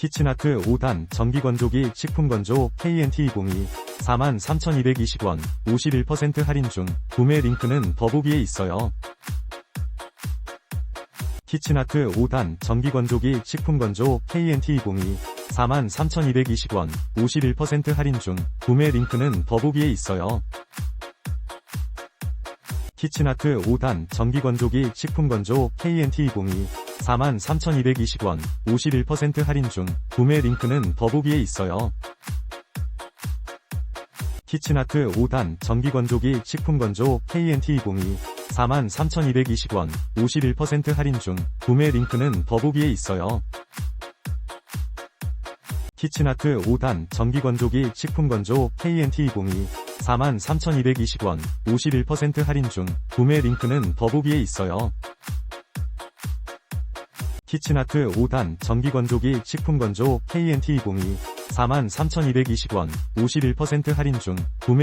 키친아트 5단 전기건조기 식품건조 KNT202 43,220원 51% 할인 중 구매 링크는 더보기에 있어요. 키친아트 5단 전기건조기 식품건조 KNT202 43,220원 51% 할인 중 구매 링크는 더보기에 있어요. 키친아트 5단 전기건조기 식품건조 KNT202 43,220원 51% 할인 중 구매 링크는 더보기에 있어요. 키친아트 5단 전기건조기 식품건조 KNT202 43,220원 51% 할인 중 구매 링크는 더보기에 있어요. 키친아트 5단 전기건조기 식품건조 KNT202 43,220원 51% 할인 중 구매 링크는 더보기에 있어요. 키친아트 5단 전기건조기 식품건조 KNT202 43,220원 51% 할인 중 구매